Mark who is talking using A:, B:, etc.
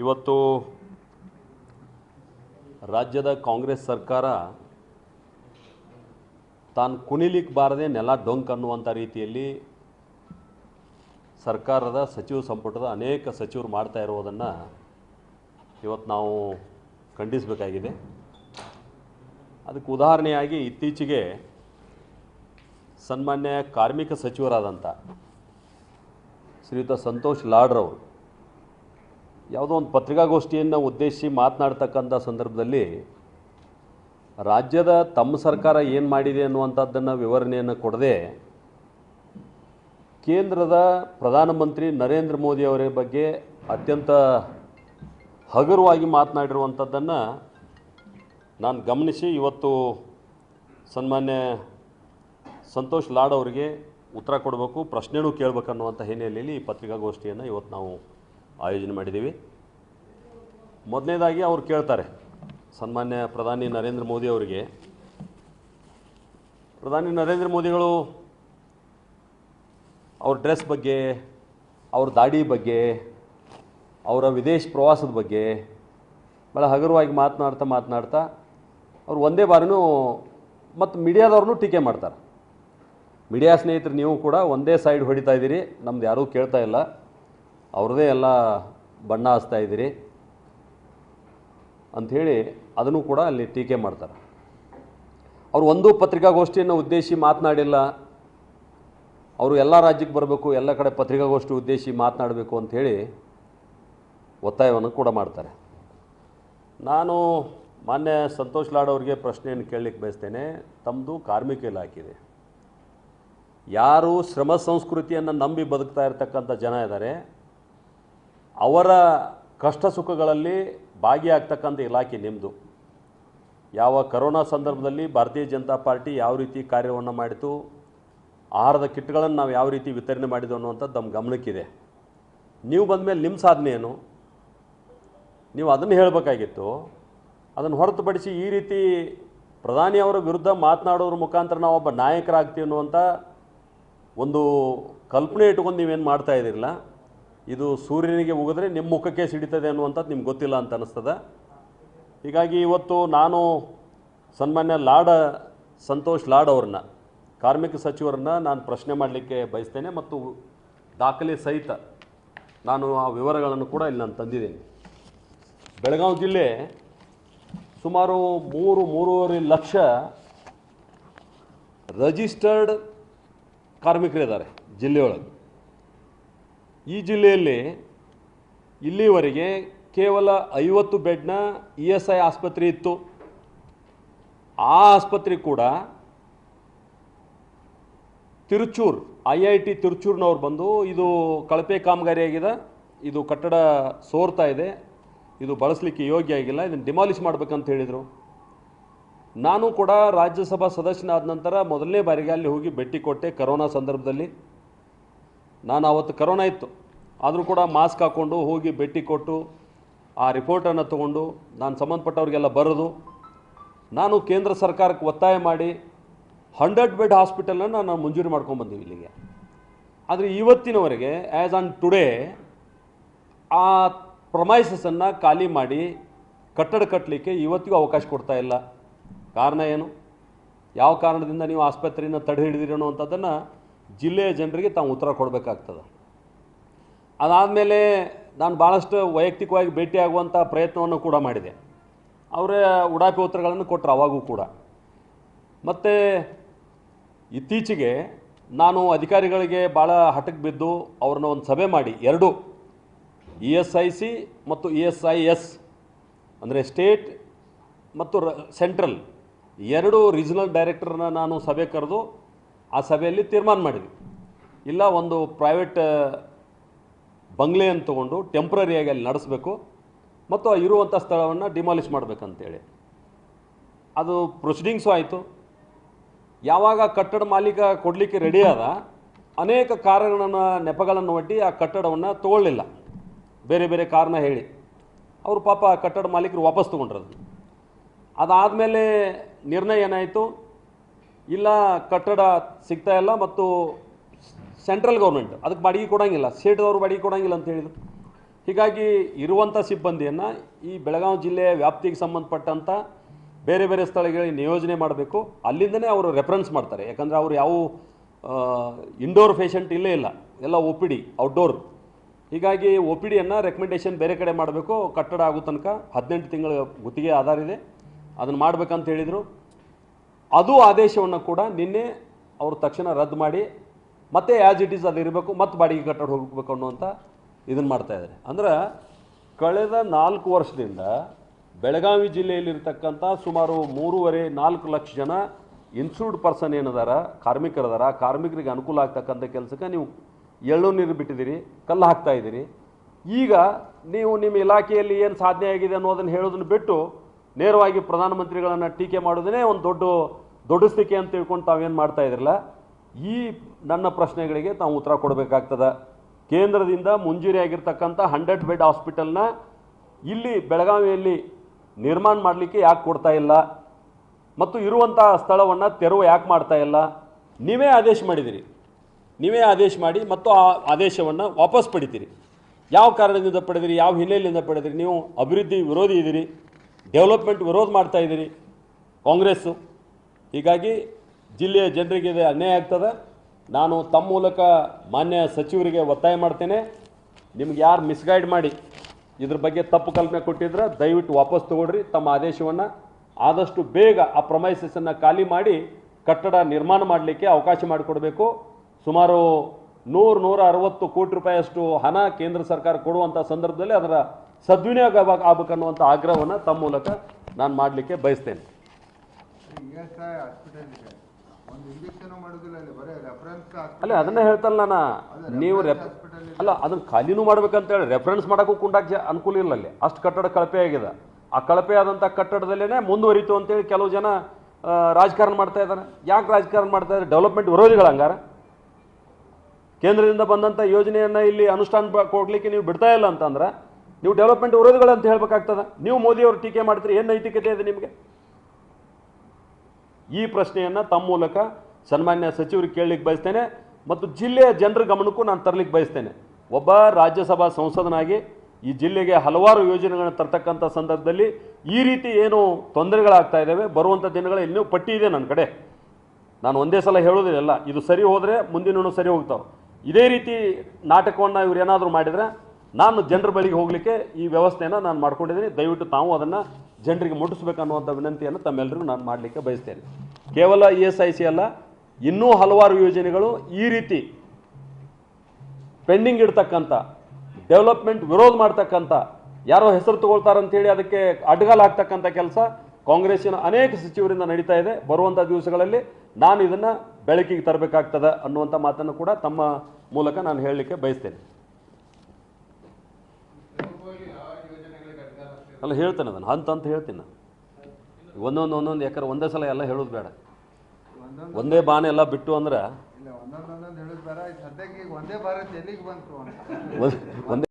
A: ಇವತ್ತು ರಾಜ್ಯದ ಕಾಂಗ್ರೆಸ್ ಸರ್ಕಾರ ತಾನು ಕುಣಿಲಿಕ್ಕೆ ಬಾರದೆ ನೆಲ ಡೊಂಕ್ ಅನ್ನುವಂಥ ರೀತಿಯಲ್ಲಿ ಸರ್ಕಾರದ ಸಚಿವ ಸಂಪುಟದ ಅನೇಕ ಸಚಿವರು ಮಾಡ್ತಾ ಇರುವುದನ್ನು ಇವತ್ತು ನಾವು ಖಂಡಿಸಬೇಕಾಗಿದೆ. ಅದಕ್ಕೆ ಉದಾಹರಣೆಯಾಗಿ ಇತ್ತೀಚೆಗೆ ಸನ್ಮಾನ್ಯ ಕಾರ್ಮಿಕ ಸಚಿವರಾದಂಥ ಶ್ರೀಯುತ ಸಂತೋಷ್ ಲಾಡ್ರವರು ಯಾವುದೋ ಒಂದು ಪತ್ರಿಕಾಗೋಷ್ಠಿಯನ್ನು ಉದ್ದೇಶಿಸಿ ಮಾತನಾಡ್ತಕ್ಕಂಥ ಸಂದರ್ಭದಲ್ಲಿ ರಾಜ್ಯದ ತಮ್ಮ ಸರ್ಕಾರ ಏನು ಮಾಡಿದೆ ಅನ್ನುವಂಥದ್ದನ್ನು ವಿವರಣೆಯನ್ನು ಕೊಡದೆ ಕೇಂದ್ರದ ಪ್ರಧಾನಮಂತ್ರಿ ನರೇಂದ್ರ ಮೋದಿ ಅವರ ಬಗ್ಗೆ ಅತ್ಯಂತ ಹಗುರವಾಗಿ ಮಾತನಾಡಿರುವಂಥದ್ದನ್ನು ನಾನು ಗಮನಿಸಿ ಇವತ್ತು ಸನ್ಮಾನ್ಯ ಸಂತೋಷ್ ಲಾಡ್ ಅವರಿಗೆ ಉತ್ತರ ಕೊಡಬೇಕು, ಪ್ರಶ್ನೆನೂ ಕೇಳಬೇಕನ್ನುವಂಥ ಹಿನ್ನೆಲೆಯಲ್ಲಿ ಈ ಪತ್ರಿಕಾಗೋಷ್ಠಿಯನ್ನು ಇವತ್ತು ನಾವು ಆಯೋಜನೆ ಮಾಡಿದ್ದೀವಿ. ಮೊದಲನೇದಾಗಿ ಅವ್ರು ಕೇಳ್ತಾರೆ, ಸನ್ಮಾನ್ಯ ಪ್ರಧಾನಿ ನರೇಂದ್ರ ಮೋದಿ ಅವರಿಗೆ. ಪ್ರಧಾನಿ ನರೇಂದ್ರ ಮೋದಿಗಳು ಅವ್ರ ಡ್ರೆಸ್ ಬಗ್ಗೆ, ಅವ್ರ ದಾಡಿ ಬಗ್ಗೆ, ಅವರ ವಿದೇಶ ಪ್ರವಾಸದ ಬಗ್ಗೆ ಭಾಳ ಹಗುರವಾಗಿ ಮಾತನಾಡ್ತಾ ಮಾತನಾಡ್ತಾ ಅವ್ರು ಒಂದೇ ಬಾರಿನೂ ಮತ್ತು ಮೀಡಿಯಾದವ್ರನ್ನೂ ಟೀಕೆ ಮಾಡ್ತಾರೆ. ಮೀಡಿಯಾ ಸ್ನೇಹಿತರು ನೀವು ಕೂಡ ಒಂದೇ ಸೈಡ್ ಹೊಡಿತಾ ಇದ್ದೀರಿ, ನಮ್ದು ಯಾರೂ ಕೇಳ್ತಾ ಇಲ್ಲ. ಅವ್ರದ್ದೇ ಎಲ್ಲ ಬಣ್ಣ ಹಚ್ತಾ ಇದ್ದೀರಿ ಅಂಥೇಳಿ ಅದನ್ನು ಕೂಡ ಅಲ್ಲಿ ಟೀಕೆ ಮಾಡ್ತಾರೆ. ಅವರು ಒಂದು ಪತ್ರಿಕಾಗೋಷ್ಠಿಯನ್ನು ಉದ್ದೇಶಿ ಮಾತನಾಡಿಲ್ಲ. ಅವರು ಎಲ್ಲ ರಾಜ್ಯಕ್ಕೆ ಬರಬೇಕು, ಎಲ್ಲ ಕಡೆ ಪತ್ರಿಕಾಗೋಷ್ಠಿ ಉದ್ದೇಶಿ ಮಾತನಾಡಬೇಕು ಅಂಥೇಳಿ ಒತ್ತಾಯವನ್ನು ಕೂಡ ಮಾಡ್ತಾರೆ. ನಾನು ಮಾನ್ಯ ಸಂತೋಷ್ ಲಾಡ್ ಅವರಿಗೆ ಪ್ರಶ್ನೆಯನ್ನು ಕೇಳಲಿಕ್ಕೆ ಬಯಸ್ತೇನೆ. ತಮ್ಮದು ಕಾರ್ಮಿಕ ಇಲಾಖೆ ಯಾರು ಶ್ರಮ ಸಂಸ್ಕೃತಿಯನ್ನು ನಂಬಿ ಬದುಕ್ತಾ ಇರತಕ್ಕಂಥ ಜನ ಇದ್ದಾರೆ. ಅವರ ಕಷ್ಟ ಸುಖಗಳಲ್ಲಿ ಭಾಗಿಯಾಗ್ತಕ್ಕಂಥ ಇಲಾಖೆ ನಿಮ್ಮದು ಯಾವ ಕರೋನಾ ಸಂದರ್ಭದಲ್ಲಿ ಭಾರತೀಯ ಜನತಾ ಪಾರ್ಟಿ ಯಾವ ರೀತಿ ಕಾರ್ಯವನ್ನು ಮಾಡಿತು, ಆಹಾರದ ಕಿಟ್ಗಳನ್ನು ನಾವು ಯಾವ ರೀತಿ ವಿತರಣೆ ಮಾಡಿದ್ದು ಅನ್ನುವಂಥದ್ದು ನಮ್ಮ ಗಮನಕ್ಕಿದೆ. ನೀವು ಬಂದ ಮೇಲೆ ನಿಮ್ಮ ಸಾಧನೆ ಏನು? ನೀವು ಅದನ್ನು ಹೇಳಬೇಕಾಗಿತ್ತು. ಅದನ್ನು ಹೊರತುಪಡಿಸಿ ಈ ರೀತಿ ಪ್ರಧಾನಿಯವರ ವಿರುದ್ಧ ಮಾತನಾಡೋದ್ರ ಮುಖಾಂತರ ನಾವು ಒಬ್ಬ ನಾಯಕರಾಗ್ತೀವಿ ಅನ್ನುವಂಥ ಒಂದು ಕಲ್ಪನೆ ಇಟ್ಕೊಂಡು ನೀವೇನು ಮಾಡ್ತಾ ಇದ್ದೀರಲ್ಲ ಇದು ಸೂರ್ಯನಿಗೆ ಉಗಿದ್ರೆ ನಿಮ್ಮ ಮುಖಕ್ಕೆ ಸಿಡಿತದೆ ಅನ್ನುವಂಥದ್ದು ನಿಮ್ಗೆ ಗೊತ್ತಿಲ್ಲ ಅಂತ ಅನ್ನಿಸ್ತದೆ ಹೀಗಾಗಿ ಇವತ್ತು ನಾನು ಸನ್ಮಾನ್ಯ ಲಾಡ ಸಂತೋಷ್ ಲಾಡ್ ಅವ್ರನ್ನ, ಕಾರ್ಮಿಕ ಸಚಿವರನ್ನ ನಾನು ಪ್ರಶ್ನೆ ಮಾಡಲಿಕ್ಕೆ ಬಯಸ್ತೇನೆ ಮತ್ತು ದಾಖಲೆ ಸಹಿತ ನಾನು ಆ ವಿವರಗಳನ್ನು ಕೂಡ ಇಲ್ಲಿ ನಾನು ತಂದಿದ್ದೇನೆ. ಬೆಳಗಾವಿ ಜಿಲ್ಲೆ ಸುಮಾರು ಮೂರು, ಮೂರುವರೆ ಲಕ್ಷ ರಜಿಸ್ಟರ್ಡ್ ಕಾರ್ಮಿಕರಿದ್ದಾರೆ ಜಿಲ್ಲೆಯೊಳಗೆ. ಈ ಜಿಲ್ಲೆಯಲ್ಲಿ ಇಲ್ಲಿವರೆಗೆ ಕೇವಲ ಐವತ್ತು ಬೆಡ್ನ ಇ ಎಸ್ ಐ ಆಸ್ಪತ್ರೆ ಇತ್ತು. ಆ ಆಸ್ಪತ್ರೆ ಕೂಡ ತಿರುಚೂರ್, ಐ ಐ ಟಿ ತಿರುಚೂರ್ನವ್ರು ಬಂದು ಇದು ಕಳಪೆ ಕಾಮಗಾರಿ ಆಗಿದೆ ಇದು ಕಟ್ಟಡ ಸೋರ್ತಾ ಇದೆ. ಇದು ಬಳಸಲಿಕ್ಕೆ ಯೋಗ್ಯ ಆಗಿಲ್ಲ. ಇದನ್ನು ಡಿಮಾಲಿಷ್ ಮಾಡ್ಬೇಕಂತ ಹೇಳಿದರು. ನಾನು ಕೂಡ ರಾಜ್ಯಸಭಾ ಸದಸ್ಯನಾದ ನಂತರ ಮೊದಲನೇ ಬಾರಿಗೆ ಅಲ್ಲಿ ಹೋಗಿ ಭೇಟಿ ಕೊಟ್ಟೆ ಕರೋನಾ ಸಂದರ್ಭದಲ್ಲಿ. ನಾನು ಆವತ್ತು ಕರೋನಾ ಇತ್ತು. ಆದರೂ ಕೂಡ ಮಾಸ್ಕ್ ಹಾಕ್ಕೊಂಡು ಹೋಗಿ ಭೇಟಿ ಕೊಟ್ಟು ಆ ರಿಪೋರ್ಟನ್ನು ತಗೊಂಡು ನಾನು ಸಂಬಂಧಪಟ್ಟವ್ರಿಗೆಲ್ಲ ಬರೆದು ನಾನು ಕೇಂದ್ರ ಸರ್ಕಾರಕ್ಕೆ ಒತ್ತಾಯ ಮಾಡಿ ಹಂಡ್ರೆಡ್ ಬೆಡ್ ಹಾಸ್ಪಿಟಲನ್ನು ನಾನು ಮಂಜೂರಿ ಮಾಡ್ಕೊಂಡ್ಬಂದೀವಿ ಇಲ್ಲಿಗೆ. ಆದರೆ ಇವತ್ತಿನವರೆಗೆ ಆ್ಯಸ್ ಆನ್ ಟುಡೇ ಆ ಪ್ರೊಮೈಸಸನ್ನು ಖಾಲಿ ಮಾಡಿ ಕಟ್ಟಡ ಕಟ್ಟಲಿಕ್ಕೆ ಇವತ್ತಿಗೂ ಅವಕಾಶ ಕೊಡ್ತಾ ಇಲ್ಲ. ಕಾರಣ ಏನು? ಯಾವ ಕಾರಣದಿಂದ ನೀವು ಆಸ್ಪತ್ರೆಯನ್ನು ತಡೆ ಹಿಡಿದಿರೋ ಅನ್ನುವಂಥದ್ದನ್ನು ಜಿಲ್ಲೆಯ ಜನರಿಗೆ ತಾವು ಉತ್ತರ ಕೊಡಬೇಕಾಗ್ತದೆ. ಅದಾದಮೇಲೆ ನಾನು ಭಾಳಷ್ಟು ವೈಯಕ್ತಿಕವಾಗಿ ಭೇಟಿಯಾಗುವಂಥ ಪ್ರಯತ್ನವನ್ನು ಕೂಡ ಮಾಡಿದೆ. ಅವರ ಉಡಾಪಿ ಉತ್ತರಗಳನ್ನು ಕೊಟ್ಟರು ಅವಾಗೂ ಕೂಡ. ಮತ್ತು ಇತ್ತೀಚೆಗೆ ನಾನು ಅಧಿಕಾರಿಗಳಿಗೆ ಭಾಳ ಹಠಕ್ಕೆ ಬಿದ್ದು ಅವ್ರನ್ನ ಒಂದು ಸಭೆ ಮಾಡಿ, ಎರಡು, ಇ ಎಸ್ ಐ ಸಿ ಮತ್ತು ಇ ಎಸ್ ಐ ಎಸ್, ಅಂದರೆ ಸ್ಟೇಟ್ ಮತ್ತು ರ, ಸೆಂಟ್ರಲ್, ಎರಡು ರೀಜನಲ್ ಡೈರೆಕ್ಟರ್ನ ನಾನು ಸಭೆ ಕರೆದು ಆ ಸಭೆಯಲ್ಲಿ ತೀರ್ಮಾನ ಮಾಡಿದ್ವಿ. ಇಲ್ಲ, ಒಂದು ಪ್ರೈವೇಟ್ ಬಂಗ್ಲೆಯನ್ನು ತೊಗೊಂಡು ಟೆಂಪ್ರರಿಯಾಗಿ ಅಲ್ಲಿ ನಡೆಸಬೇಕು ಮತ್ತು ಆ ಇರುವಂಥ ಸ್ಥಳವನ್ನು ಡಿಮಾಲಿಷ್ ಮಾಡಬೇಕಂತೇಳಿ. ಅದು ಪ್ರೊಸೀಡಿಂಗ್ಸು ಆಯಿತು. ಯಾವಾಗ ಕಟ್ಟಡ ಮಾಲೀಕ ಕೊಡಲಿಕ್ಕೆ ರೆಡಿ ಆದ, ಅನೇಕ ಕಾರಣಗಳನ್ನು, ನೆಪಗಳನ್ನು ಒಡ್ಡಿ ಆ ಕಟ್ಟಡವನ್ನು ತೊಗೊಳ್ಳಿಲ್ಲ. ಬೇರೆ ಬೇರೆ ಕಾರಣ ಹೇಳಿ. ಅವರು ಪಾಪ ಆ ಕಟ್ಟಡ ಮಾಲೀಕರು ವಾಪಸ್ ತೊಗೊಂಡ್ರದು ಅದಾದಮೇಲೆ ನಿರ್ಣಯ ಏನಾಯಿತು? ಇಲ್ಲ, ಕಟ್ಟಡ ಸಿಗ್ತಾ ಇಲ್ಲ ಮತ್ತು ಸೆಂಟ್ರಲ್ ಗೌರ್ಮೆಂಟ್ ಅದಕ್ಕೆ ಬಾಡಿಗೆ ಕೊಡೋಂಗಿಲ್ಲ ಸ್ಟೇಟ್ದವ್ರು ಬಾಡಿಗೆ ಕೊಡೋಂಗಿಲ್ಲ ಅಂತ ಹೇಳಿದರು. ಹೀಗಾಗಿ ಇರುವಂಥ ಸಿಬ್ಬಂದಿಯನ್ನು ಈ ಬೆಳಗಾವಿ ಜಿಲ್ಲೆಯ ವ್ಯಾಪ್ತಿಗೆ ಸಂಬಂಧಪಟ್ಟಂಥ ಬೇರೆ ಬೇರೆ ಸ್ಥಳಗಳಿಗೆ ನಿಯೋಜನೆ ಮಾಡಬೇಕು. ಅಲ್ಲಿಂದನೇ ಅವರು ರೆಫರೆನ್ಸ್ ಮಾಡ್ತಾರೆ. ಯಾಕಂದರೆ ಅವರು ಯಾವ ಇಂಡೋರ್ ಪೇಷಂಟ್ ಇಲ್ಲೇ ಇಲ್ಲ. ಎಲ್ಲ ಒ ಪಿ ಡಿ ಔಟ್ಡೋರ್ ಹೀಗಾಗಿ ಒ ಪಿ ಡಿಯನ್ನು ರೆಕಮೆಂಡೇಷನ್ ಬೇರೆ ಕಡೆ ಮಾಡಬೇಕು. ಕಟ್ಟಡ ಆಗೋ ತನಕ ಹದಿನೆಂಟು ತಿಂಗಳ ಗುತ್ತಿಗೆ ಆಧಾರ ಇದೆ. ಅದನ್ನು ಮಾಡಬೇಕಂತ ಹೇಳಿದರು. ಅದು ಆದೇಶವನ್ನು ಕೂಡ ನಿನ್ನೆ ಅವರು ತಕ್ಷಣ ರದ್ದು ಮಾಡಿ ಮತ್ತೆ ಆ್ಯಸ್ ಇಟ್ ಈಸ್ ಅದು ಇರಬೇಕು ಮತ್ತೆ ಬಾಡಿಗೆ ಕಟ್ಟಡ ಹೋಗಬೇಕು ಅನ್ನುವಂಥ ಇದನ್ನು ಮಾಡ್ತಾ ಇದ್ದಾರೆ ಅಂದ್ರೆ ಕಳೆದ ನಾಲ್ಕು ವರ್ಷದಿಂದ ಬೆಳಗಾವಿ ಜಿಲ್ಲೆಯಲ್ಲಿರ್ತಕ್ಕಂಥ ಸುಮಾರು ಮೂರುವರೆ ನಾಲ್ಕು ಲಕ್ಷ ಜನ ಇನ್ಸೂರ್ಡ್ ಪರ್ಸನ್ ಏನದಾರ, ಕಾರ್ಮಿಕರದಾರ, ಕಾರ್ಮಿಕರಿಗೆ ಅನುಕೂಲ ಆಗ್ತಕ್ಕಂಥ ಕೆಲಸಕ್ಕೆ ನೀವು ಎಳ್ಳು ನೀರು ಬಿಟ್ಟಿದ್ದೀರಿ, ಕಲ್ಲು ಹಾಕ್ತಾ ಇದ್ದೀರಿ. ಈಗ ನೀವು ನಿಮ್ಮ ಇಲಾಖೆಯಲ್ಲಿ ಏನು ಸಾಧನೆ ಆಗಿದೆ ಅನ್ನೋದನ್ನು ಹೇಳೋದನ್ನು ಬಿಟ್ಟು ನೇರವಾಗಿ ಪ್ರಧಾನಮಂತ್ರಿಗಳನ್ನು ಟೀಕೆ ಮಾಡೋದನ್ನೇ ಒಂದು ದೊಡ್ಡ ದೊಡ್ಡಸ್ತಿಕೆ ಅಂತ ತಿಳ್ಕೊಂಡು ತಾವೇನು ಮಾಡ್ತಾ ಇದ್ರಲ್ಲ. ಈ ನನ್ನ ಪ್ರಶ್ನೆಗಳಿಗೆ ತಾವು ಉತ್ತರ ಕೊಡಬೇಕಾಗ್ತದೆ. ಕೇಂದ್ರದಿಂದ ಮುಂಜೂರಿಯಾಗಿರ್ತಕ್ಕಂಥ ಹಂಡ್ರೆಡ್ ಬೆಡ್ ಹಾಸ್ಪಿಟಲ್ನ ಇಲ್ಲಿ ಬೆಳಗಾವಿಯಲ್ಲಿ ನಿರ್ಮಾಣ ಮಾಡಲಿಕ್ಕೆ ಯಾಕೆ ಕೊಡ್ತಾ ಇಲ್ಲ? ಮತ್ತು ಇರುವಂಥ ಸ್ಥಳವನ್ನು ತೆರವು ಯಾಕೆ ಮಾಡ್ತಾ ಇಲ್ಲ? ನೀವೇ ಆದೇಶ ಮಾಡಿದಿರಿ. ನೀವೇ ಆದೇಶ ಮಾಡಿ ಮತ್ತು ಆ ಆದೇಶವನ್ನು ವಾಪಸ್ ಪಡಿತೀರಿ. ಯಾವ ಕಾರಣದಿಂದ ಪಡೆದಿರಿ? ಯಾವ ಹಿನ್ನೆಲೆಯಿಂದ ಪಡೆದಿರಿ? ನೀವು ಅಭಿವೃದ್ಧಿ ವಿರೋಧಿ ಇದ್ದೀರಿ ಡೆವಲಪ್ಮೆಂಟ್ ವಿರೋಧ ಮಾಡ್ತಾ ಇದ್ದೀರಿ ಕಾಂಗ್ರೆಸ್ಸು. ಹೀಗಾಗಿ ಜಿಲ್ಲೆಯ ಜನರಿಗೆ ಇದು ಅನ್ಯಾಯ ಆಗ್ತದೆ. ನಾನು ತಮ್ಮ ಮೂಲಕ ಮಾನ್ಯ ಸಚಿವರಿಗೆ ಒತ್ತಾಯ ಮಾಡ್ತೇನೆ. ನಿಮ್ಗೆ ಯಾರು ಮಿಸ್ಗೈಡ್ ಮಾಡಿ ಇದ್ರ ಬಗ್ಗೆ ತಪ್ಪು ಕಲ್ಪನೆ ಕೊಟ್ಟಿದ್ರೆ ದಯವಿಟ್ಟು ವಾಪಸ್ ತಗೊಳ್ರಿ. ತಮ್ಮ ಆದೇಶವನ್ನು ಆದಷ್ಟು ಬೇಗ ಆ ಪ್ರಮೈಸಸನ್ನು ಖಾಲಿ ಮಾಡಿ ಕಟ್ಟಡ ನಿರ್ಮಾಣ ಮಾಡಲಿಕ್ಕೆ ಅವಕಾಶ ಮಾಡಿಕೊಡಬೇಕು. ಸುಮಾರು ನೂರು ನೂರ ಅರವತ್ತು ಕೋಟಿ ರೂಪಾಯಿಯಷ್ಟು ಹಣ ಕೇಂದ್ರ ಸರ್ಕಾರ ಕೊಡುವಂಥ ಸಂದರ್ಭದಲ್ಲಿ ಅದರ ಸದ್ವಿನಿಯೋಗ ಆಗ್ಬೇಕು- ಅನ್ನುವಂಥ ಆಗ್ರಹವನ್ನು ತಮ್ಮ ಮೂಲಕ ನಾನು ಮಾಡಲಿಕ್ಕೆ ಬಯಸ್ತೇನೆ.
B: ಅಲ್ಲಿ,
A: ಅದನ್ನೇ ಹೇಳ್ತಲ್ಲ ನಾನು. ನೀವು ರೆಫ್ ಅಲ್ಲ, ಅದನ್ನ ಖಾಲಿನೂ ಮಾಡ್ಬೇಕಂತ ಹೇಳಿ ರೆಫರೆನ್ಸ್ ಮಾಡೋಕ್ಕೂ ಕುಂಡಾಕ್ ಜ ಅನುಕೂಲ ಇಲ್ಲ ಅಲ್ಲಿ. ಅಷ್ಟು ಕಟ್ಟಡ ಕಳಪೆ ಆಗಿದೆ. ಆ ಕಳಪೆ ಆದಂಥ ಕಟ್ಟಡದಲ್ಲೇ ಮುಂದುವರಿತು ಅಂತೇಳಿ ಕೆಲವು ಜನ ರಾಜಕಾರಣ ಮಾಡ್ತಾ ಇದ್ದಾರೆ ಯಾಕೆ ರಾಜಕಾರಣ ಮಾಡ್ತಾ ಇದ್ದಾರೆ ಡೆವಲಪ್ಮೆಂಟ್ ವಿರೋಧಿಗಳ ಹಂಗಾರ. ಕೇಂದ್ರದಿಂದ ಬಂದಂಥ ಯೋಜನೆಯನ್ನು ಇಲ್ಲಿ ಅನುಷ್ಠಾನ ಕೊಡಲಿಕ್ಕೆ ನೀವು ಬಿಡ್ತಾ ಇಲ್ಲ ಅಂತಂದ್ರೆ ನೀವು ಡೆವಲಪ್ಮೆಂಟ್ ವಿರೋಧಿಗಳು ಅಂತ ಹೇಳ್ಬೇಕಾಗ್ತದೆ. ನೀವು ಮೋದಿಯವರು ಟೀಕೆ ಮಾಡ್ತೀರಿ, ಏನು ನೈತಿಕತೆ ಇದೆ ನಿಮಗೆ? ಈ ಪ್ರಶ್ನೆಯನ್ನು ತಮ್ಮ ಮೂಲಕ ಸನ್ಮಾನ್ಯ ಸಚಿವರಿಗೆ ಕೇಳಲಿಕ್ಕೆ ಬಯಸ್ತೇನೆ ಮತ್ತು ಜಿಲ್ಲೆಯ ಜನರ ಗಮನಕ್ಕೂ ನಾನು ತರಲಿಕ್ಕೆ ಬಯಸ್ತೇನೆ. ಒಬ್ಬ ರಾಜ್ಯಸಭಾ ಸಂಸದನಾಗಿ ಈ ಜಿಲ್ಲೆಗೆ ಹಲವಾರು ಯೋಜನೆಗಳನ್ನು ತರ್ತಕ್ಕಂಥ ಸಂದರ್ಭದಲ್ಲಿ ಈ ರೀತಿ ಏನು ತೊಂದರೆಗಳಾಗ್ತಾ ಇದ್ದಾವೆ ಬರುವಂಥ ದಿನಗಳ ಇನ್ನೂ ಪಟ್ಟಿ ಇದೆ ನನ್ನ ಕಡೆ. ನಾನು ಒಂದೇ ಸಲ ಹೇಳೋದಿಲ್ಲ ಇದು ಸರಿ ಹೋದರೆ ಮುಂದಿನೂ ಸರಿ ಹೋಗ್ತಾವೆ. ಇದೇ ರೀತಿ ನಾಟಕವನ್ನು ಇವ್ರು ಏನಾದರೂ ಮಾಡಿದರೆ ನಾನು ಜನರ ಬಳಿಗೆ ಹೋಗಲಿಕ್ಕೆ ಈ ವ್ಯವಸ್ಥೆಯನ್ನು ನಾನು ಮಾಡ್ಕೊಂಡಿದ್ದೀನಿ. ದಯವಿಟ್ಟು ತಾವು ಅದನ್ನು ಜನರಿಗೆ ಮುಟ್ಟಿಸ್ಬೇಕನ್ನುವಂಥ ವಿನಂತಿಯನ್ನು ತಮ್ಮೆಲ್ಲರಿಗೂ ನಾನು ಮಾಡಲಿಕ್ಕೆ ಬಯಸ್ತೇನೆ. ಕೇವಲ ಇ ಎಸ್ ಐ ಸಿ ಅಲ್ಲ, ಇನ್ನೂ ಹಲವಾರು ಯೋಜನೆಗಳು ಈ ರೀತಿ ಪೆಂಡಿಂಗ್ ಇಡ್ತಕ್ಕಂಥ, ಡೆವಲಪ್ಮೆಂಟ್ ವಿರೋಧ ಮಾಡ್ತಕ್ಕಂಥ, ಯಾರೋ ಹೆಸರು ತಗೊಳ್ತಾರಂತೇಳಿ ಅದಕ್ಕೆ ಅಡ್ಗಾಲ ಹಾಕ್ತಕ್ಕಂಥ ಕೆಲಸ ಕಾಂಗ್ರೆಸ್ಸಿನ ಅನೇಕ ಸಚಿವರಿಂದ ನಡೀತಾ ಇದೆ. ಬರುವಂಥ ದಿವಸಗಳಲ್ಲಿ ನಾನು ಇದನ್ನು ಬೆಳಕಿಗೆ ತರಬೇಕಾಗ್ತದೆ ಅನ್ನುವಂಥ ಮಾತನ್ನು ಕೂಡ ತಮ್ಮ ಮೂಲಕ ನಾನು ಹೇಳಲಿಕ್ಕೆ ಬಯಸ್ತೇನೆ. ಅಲ್ಲ ಹೇಳ್ತೇನೆ ಅದನ್ನು. ಹಂತ ಅಂತ ಹೇಳ್ತೀನಿ ನಾನು. ಒಂದೊಂದು ಒಂದೊಂದು ಯಾಕಂದ್ರೆ ಒಂದೇ ಸಲ ಎಲ್ಲ ಹೇಳೋದು ಬೇಡ. ಒಂದೇ ಬಾಣ ಎಲ್ಲ ಬಿಟ್ಟು ಅಂದ್ರೆ
B: ಒಂದೇ ಭಾರತ್ ಎಲ್ಲಿಗೆ ಬಂತು ಅಂತ.
A: ಒಂದೇ